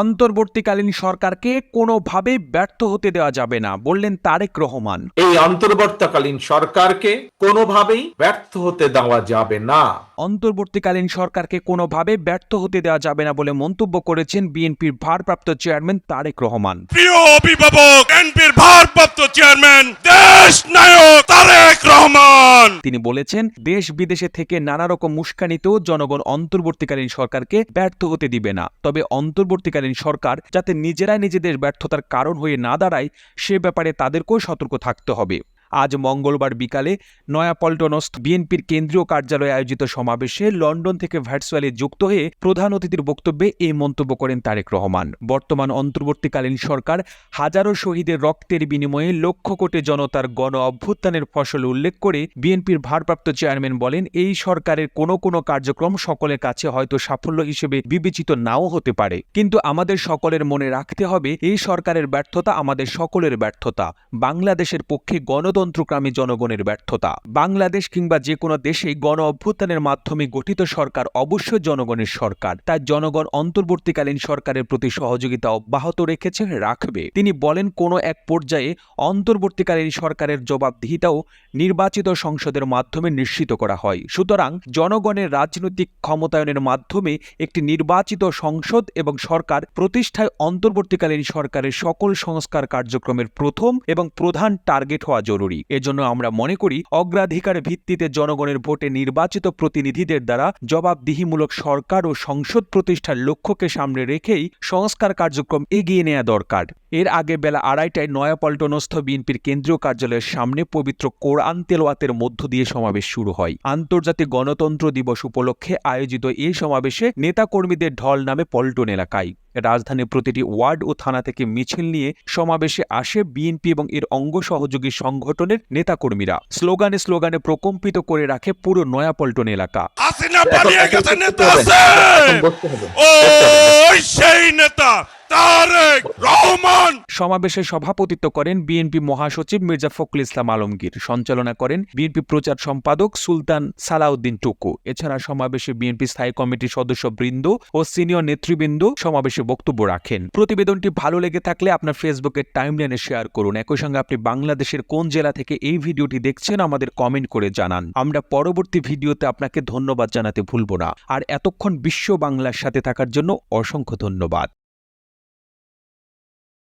অন্তর্বর্তীকালীন সরকারকে কোনোভাবে ব্যর্থ হতে দেওয়া যাবে না বললেন তারেক রহমান। এই অন্তর্বর্তীকালীন সরকারকে কোনোভাবেই ব্যর্থ হতে দেওয়া যাবে না। অন্তর্বর্তীকালীন সরকারকে কোনোভাবে ব্যর্থ হতে দেওয়া যাবে না বলে মন্তব্য করেছেন বিএনপির ভারপ্রাপ্ত চেয়ারম্যান তারেক রহমান। প্রিয় অভিভাবক এনপির ভারপ্রাপ্ত চেয়ারম্যান দেশ নায়ক তারেক রহমান। তিনি বলেছেন, দেশ বিদেশে থেকে নানা রকম মুস্কানিতেও জনগণ অন্তর্বর্তীকালীন সরকারকে ব্যর্থ হতে দিবে না। তবে অন্তর্বর্তীকালীন সরকার যাতে নিজেরাই নিজেদের ব্যর্থতার কারণ হয়ে না দাঁড়ায়, সে ব্যাপারে তাদেরকেও সতর্ক থাকতে হবে। আজ মঙ্গলবার বিকালে নয়াপল্টনস্থ বিএনপির কেন্দ্রীয় কার্যালয়ে আয়োজিত সমাবেশে লন্ডন থেকে ভার্চুয়ালি যুক্ত হয়ে প্রধান অতিথির বক্তব্যে এই মন্তব্য করেন তারেক রহমান। বর্তমান অন্তর্বর্তীকালীন সরকার হাজারো শহীদের রক্তের বিনিময়ে লক্ষ কোটি জনতার গণ অভ্যুত্থানের ফসল উল্লেখ করে বিএনপির ভারপ্রাপ্ত চেয়ারম্যান বলেন, এই সরকারের কোনো কোনো কার্যক্রম সকলের কাছে হয়তো সাফল্য হিসেবে বিবেচিত নাও হতে পারে। কিন্তু আমাদের সকলের মনে রাখতে হবে, এই সরকারের ব্যর্থতা আমাদের সকলের ব্যর্থতা। বাংলাদেশের পক্ষে গণতন্ত্রকামী জনগণের ব্যর্থতা। বাংলাদেশ কিংবা যে কোনো দেশে গণ অভ্যুত্থানের মাধ্যমে গঠিত সরকার অবশ্যই জনগণের সরকার। তাই জনগণ অন্তর্বর্তীকালীন সরকারের প্রতি সহযোগিতা অব্যাহত রেখেছে, রাখবে। তিনি বলেন, কোনো এক পর্যায়ে অন্তর্বর্তীকালীন সরকারের জবাবদিহিতাও নির্বাচিত সংসদের মাধ্যমে নিশ্চিত করা হয়। সুতরাং জনগণের রাজনৈতিক ক্ষমতায়নের মাধ্যমে একটি নির্বাচিত সংসদ এবং সরকার প্রতিষ্ঠায় অন্তর্বর্তীকালীন সরকারের সকল সংস্কার কার্যক্রমের প্রথম এবং প্রধান টার্গেট হওয়া জরুরি। এজন্য আমরা মনে করি, অগ্রাধিকার ভিত্তিতে জনগণের ভোটে নির্বাচিত প্রতিনিধিদের দ্বারা জবাবদিহিমূলক সরকার ও সংসদ প্রতিষ্ঠার লক্ষ্যকে সামনে রেখেই সংস্কার কার্যক্রম এগিয়ে নেওয়া দরকার। এর আগে বেলা আড়াইটায় নয়াপল্টনস্থ বিএনপির কেন্দ্রীয় কার্যালয়ের সামনে পবিত্র কোরআন তেলোয়াতের মধ্য দিয়ে সমাবেশ শুরু হয়। আন্তর্জাতিক গণতন্ত্র দিবস উপলক্ষে আয়োজিত এই সমাবেশে নেতাকর্মীদের ঢল নামে পল্টন এলাকায়। রাজধানীর প্রতিটি ওয়ার্ড ও থানা থেকে মিছিল নিয়ে সমাবেশে আসে বিএনপি এবং এর অঙ্গ সহযোগী সংগঠনের নেতাকর্মীরা। স্লোগানে স্লোগানে প্রকম্পিত করে রাখে পুরো নয়াপল্টন এলাকা। নেতা সেই তারেক সমাবেশে সভাপতিত্ব করেন বিএনপি মহাসচিব মির্জা ফখরুল ইসলাম আলমগীর। সঞ্চালনা করেন বিএনপি প্রচার সম্পাদক সুলতান সালাউদ্দিন টুকু। এছাড়া সমাবেশে বিএনপি স্থায়ী কমিটির সদস্য বৃন্দ ও সিনিয়র নেতৃবৃন্দ সমাবেশে বক্তব্য রাখেন। প্রতিবেদনটি ভালো লেগে থাকলে আপনার ফেসবুকের টাইমলাইনে শেয়ার করুন। একই সঙ্গে আপনি বাংলাদেশের কোন জেলা থেকে এই ভিডিওটি দেখছেন আমাদের কমেন্ট করে জানান। আমরা পরবর্তী ভিডিওতে আপনাকে ধন্যবাদ জানাতে ভুলব না। আর এতক্ষণ বিশ্ব বাংলার সাথে থাকার জন্য অসংখ্য ধন্যবাদ।